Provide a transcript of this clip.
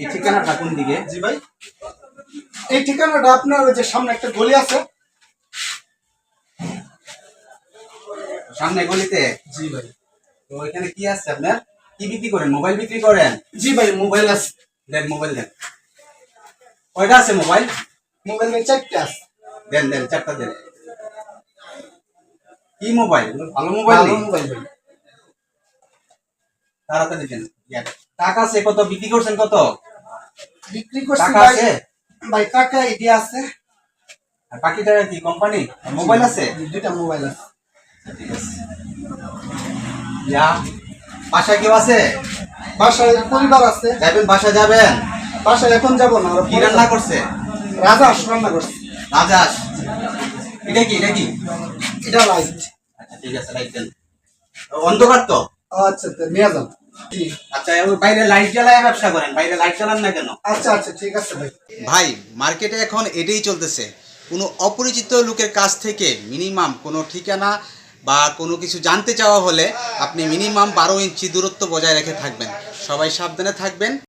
এই ঠিকানাটা কোন দিকে? জি ভাই। এই ঠিকানাটা আপনার যে সামনে একটা গলি আছে। সামনে গলিতে? জি ভাই। তো এখানে কি আছে আপনার? কি বিক্রি করেন? মোবাইল বিক্রি করেন? জি ভাই মোবাইল আছে। দেন মোবাইল দেন। কয়টা আছে মোবাইল? মোবাইল চারটে আছে। দেন দেন চারটা দেন। কি মোবাইল? ভালো মোবাইল ভালো মোবাইল ভাই। তাড়াতাড়ি দেন। টাকা আছে কত? বিক্রি করছেন কত? বিক্রি করছি ভাই। আছে? ভাই টাকা এটি আছে। আর বাকি টাকা কি কোম্পানি মোবাইল আছে? দুইটা মোবাইল আছে। ঠিক আছে। ইয়া কেউ আছে? বাসায় পরিবার আছে। যাবেন বাসা যাবেন? বাসায় এখন যাব না কি রান্না করছে? রাজা রান্না করছে। রাজাস এটা কি এটা কি? এটা লাইট আচ্ছা ঠিক আছে লাইট দেন। অন্ধকার তো? আচ্ছা নিয়ে যান। আচ্ছা এবার বাইরে লাইট জ্বালায় ব্যবসা করেন বাইরে লাইট জ্বালান না কেন? আচ্ছা আচ্ছা ঠিক আছে ভাই। ভাই মার্কেটে এখন এটাই চলতেছে। কোনো অপরিচিত লোকের কাছ থেকে মিনিমাম কোনো ঠিকানা বা কোনো কিছু জানতে চাওয়া হলে আপনি মিনিমাম বারো ইঞ্চি দূরত্ব বজায় রেখে থাকবেন। সবাই সাবধানে থাকবেন।